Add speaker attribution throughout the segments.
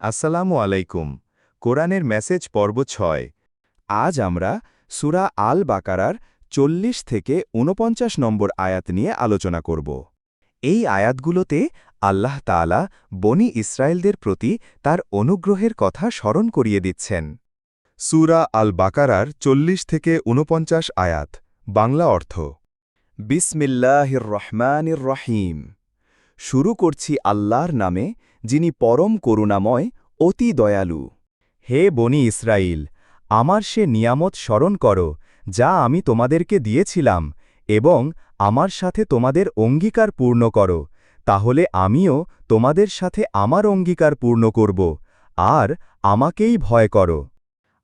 Speaker 1: আসসালামু আলাইকুম। কোরআনের মেসেজ পর্ব ছয়। আজ আমরা সুরা আল বাকারার চল্লিশ থেকে ঊনপঞ্চাশ নম্বর আয়াত নিয়ে আলোচনা করব। এই আয়াতগুলোতে আল্লাহ তাআলা বনি ইসরায়েলদের প্রতি তার অনুগ্রহের কথা স্মরণ করিয়ে দিচ্ছেন। সুরা আল বাকারার চল্লিশ থেকে ঊনপঞ্চাশ আয়াত, বাংলা অর্থ, বিসমিল্লাহির রহমানির রহিম। শুরু করছি আল্লাহর নামে যিনি পরম করুণাময়, অতি দয়ালু। হে বনি ইসরাইল আমার সে নিয়ামত স্মরণ করো, যা আমি তোমাদেরকে দিয়েছিলাম, এবং আমার সাথে তোমাদের অঙ্গীকার পূর্ণ করো, তাহলে আমিও তোমাদের সাথে আমার অঙ্গীকার পূর্ণ করব, আর আমাকেই ভয় করো।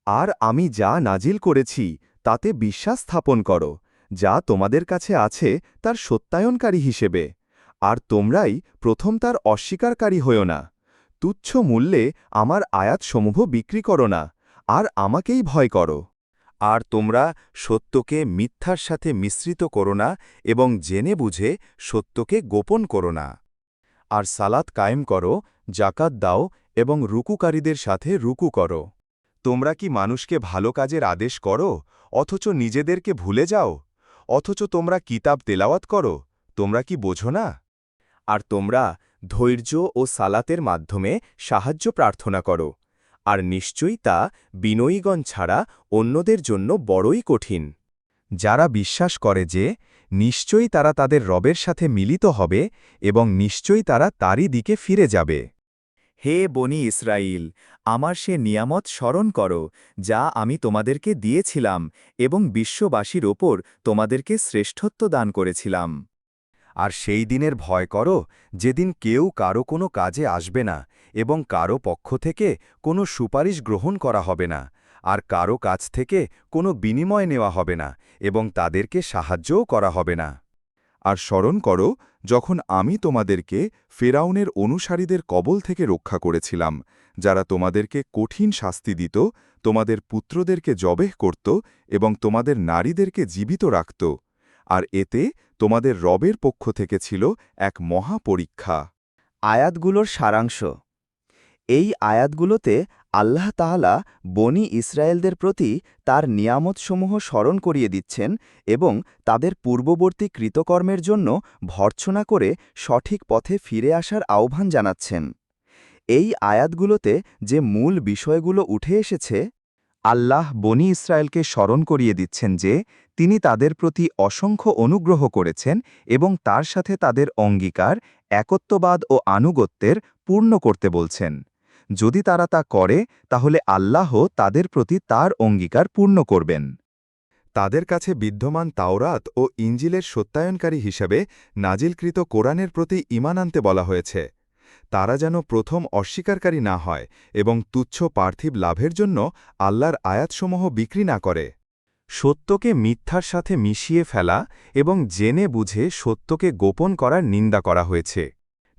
Speaker 1: আর আমি যা নাজিল করেছি, তাতে বিশ্বাস স্থাপন করো, যা তোমাদের কাছে আছে, তার সত্যায়নকারী হিসেবে। আর তোমরাই প্রথম তার অস্বীকারকারী হও না। তুচ্ছ মূল্যে আমার আয়াতসমূহ বিক্রি করো না, আর আমাকেই ভয় করো। আর তোমরা সত্যকে মিথ্যার সাথে মিশ্রিত করো না এবং জেনে বুঝে সত্যকে গোপন করো না। আর সালাত কায়েম করো জাকাত দাও এবং রুকুকারীদের সাথে রুকু করো। তোমরা কি মানুষকে ভালো কাজের আদেশ করো, অথচ নিজেদেরকে ভুলে যাও? অথচ তোমরা কিতাব তেলাওয়াত করো, তোমরা কি বোঝো না? আর তোমরা ধৈর্য ও সালাতের মাধ্যমে সাহায্য প্রার্থনা করো। আর নিশ্চয়ই তা বিনয়ীগণ ছাড়া অন্যদের জন্য বড়ই কঠিন। যারা বিশ্বাস করে যে নিশ্চয়ই তারা তাদের রবের সাথে মিলিত হবে এবং নিশ্চয়ই তারা তারই দিকে ফিরে যাবে। হে বনি ইসরাইল আমার সে নিয়ামত স্মরণ করো, যা আমি তোমাদেরকে দিয়েছিলাম এবং বিশ্ববাসীর ওপর তোমাদেরকে শ্রেষ্ঠত্ব দান করেছিলাম। আর সেই দিনের ভয় করো, যেদিন কেউ কারও কোনো কাজে আসবে না এবং কারও পক্ষ থেকে কোনো সুপারিশ গ্রহণ করা হবে না, আর কারও কাছ থেকে কোনো বিনিময় নেওয়া হবে না এবং তাদেরকে সাহায্যও করা হবে না। আর স্মরণ করো, যখন আমি তোমাদেরকে ফেরাউনের অনুসারীদের কবল থেকে রক্ষা করেছিলাম, যারা তোমাদেরকে কঠিন শাস্তি দিত, তোমাদের পুত্রদেরকে জবেহ করত এবং তোমাদের নারীদেরকে জীবিত রাখত আর এতে তোমাদের রবের পক্ষ থেকে ছিল এক মহা পরীক্ষা
Speaker 2: আয়াতগুলোর সারাংশ। এই আয়াতগুলোতে আল্লাহ তাহলা বনি ইসরায়েলদের প্রতি তার নিয়ামতসমূহ স্মরণ করিয়ে দিচ্ছেন এবং তাদের পূর্ববর্তী কৃতকর্মের জন্য ভর্ৎসনা করে সঠিক পথে ফিরে আসার আহ্বান জানাচ্ছেন। এই আয়াতগুলোতে যে মূল বিষয়গুলো উঠে এসেছে,
Speaker 1: আল্লাহ বনি ইসরায়েলকে স্মরণ করিয়ে দিচ্ছেন যে তিনি তাদের প্রতি অসংখ্য অনুগ্রহ করেছেন এবং তার সাথে তাদের অঙ্গীকার, একত্ববাদ ও আনুগত্যের পূর্ণ করতে বলছেন। যদি তারা তা করে, তাহলে আল্লাহ তাদের প্রতি তার অঙ্গীকার পূর্ণ করবেন। তাদের কাছে বিদ্যমান তাওরাত ও ইঞ্জিলের সত্যায়নকারী হিসাবে নাজিলকৃত কোরআনের প্রতি ইমান আনতে বলা হয়েছে। তারা যেন প্রথম অস্বীকারী না হয় এবং তুচ্ছ পার্থিব লাভের জন্য আল্লাহর আয়াতসমূহ বিক্রি না করে। সত্যকে মিথ্যার সাথে মিশিয়ে ফেলা এবং জেনে বুঝে সত্যকে গোপন করার নিন্দা করা হয়েছে।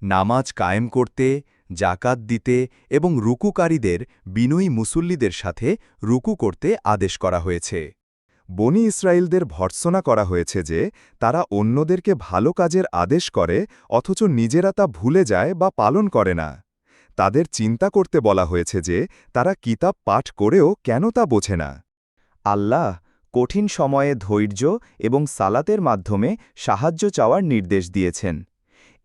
Speaker 1: নামাজ কায়েম করতে জাকাত দিতে এবং রুকুকারীদের, বিনয়ী মুসল্লিদের সাথে রুকু করতে আদেশ করা হয়েছে। বনি ইসরায়েলদের ভর্ৎসনা করা হয়েছে যে, তারা অন্যদেরকে ভালো কাজের আদেশ করে, অথচ নিজেরা তা ভুলে যায় বা পালন করে না। তাদের চিন্তা করতে বলা হয়েছে যে, তারা কিতাব পাঠ করেও কেন তা বোঝে না।
Speaker 2: আল্লাহ কঠিন সময়ে ধৈর্য এবং সালাতের মাধ্যমে সাহায্য চাওয়ার নির্দেশ দিয়েছেন।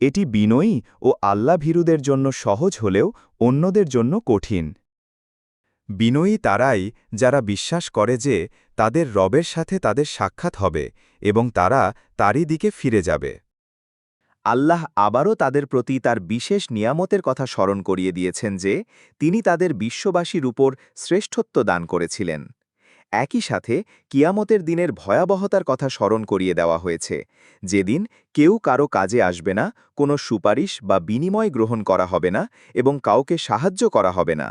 Speaker 2: এটি বিনয়ী ও আল্লাভীরুদের জন্য সহজ হলেও অন্যদের জন্য কঠিন।
Speaker 1: বিনয়ী তারাই যারা বিশ্বাস করে যে তাদের রবের সাথে তাদের সাক্ষাৎ হবে এবং তারা তারই দিকে ফিরে যাবে।
Speaker 2: আল্লাহ আবারও তাদের প্রতি তার বিশেষ নিয়ামতের কথা স্মরণ করিয়ে দিয়েছেন যে তিনি তাদের বিশ্ববাসীর উপর শ্রেষ্ঠত্ব দান করেছিলেন। একই সাথে কিয়ামতের দিনের ভয়াবহতার কথা স্মরণ করিয়ে দেওয়া হয়েছে। যেদিন কেউ কারও কাজে আসবে না, কোনো সুপারিশ বা বিনিময় গ্রহণ করা হবে না এবং কাউকে সাহায্য করা হবে না।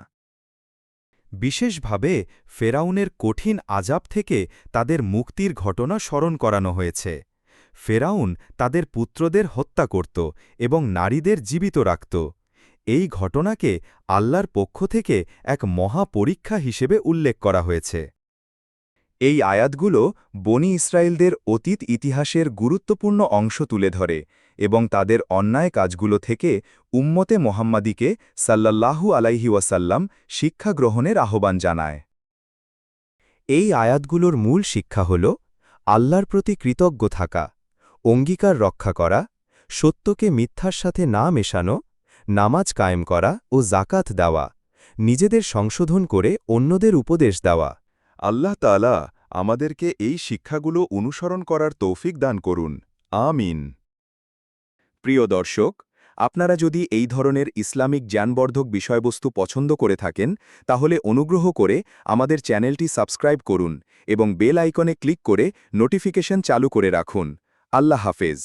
Speaker 1: বিশেষভাবে ফেরাউনের কঠিন আজাব থেকে তাদের মুক্তির ঘটনা স্মরণ করানো হয়েছে। ফেরাউন তাদের পুত্রদের হত্যা করত এবং নারীদের জীবিত রাখত। এই ঘটনাকে আল্লাহর পক্ষ থেকে এক মহা পরীক্ষা হিসেবে উল্লেখ করা হয়েছে। এই আয়াতগুলো বনি ইসরায়েলদের অতীত ইতিহাসের গুরুত্বপূর্ণ অংশ তুলে ধরে এবং তাদের অন্যায় কাজগুলো থেকে উম্মতে মোহাম্মদীকে সাল্লাল্লাহু আলাইহি ওয়াসাল্লাম শিক্ষা গ্রহণের আহ্বান জানায়। এই আয়াতগুলোর মূল শিক্ষা হল আল্লাহর প্রতি কৃতজ্ঞ থাকা, অঙ্গীকার রক্ষা করা, সত্যকে মিথ্যার সাথে না মেশানো, নামাজ কায়েম করা ও জাকাত দেওয়া, নিজেদের সংশোধন করে অন্যদের উপদেশ দেওয়া। আল্লাহ তালা আমাদেরকে এই শিক্ষাগুলো অনুসরণ করার তৌফিক দান করুন। আমিন। প্রিয় দর্শক, আপনারা যদি এই ধরনের ইসলামিক জ্ঞানবর্ধক বিষয়বস্তু পছন্দ করে থাকেন, তাহলে অনুগ্রহ করে আমাদের চ্যানেলটি সাবস্ক্রাইব করুন এবং বেল আইকনে ক্লিক করে নোটিফিকেশন চালু করে রাখুন। আল্লাহ হাফেজ।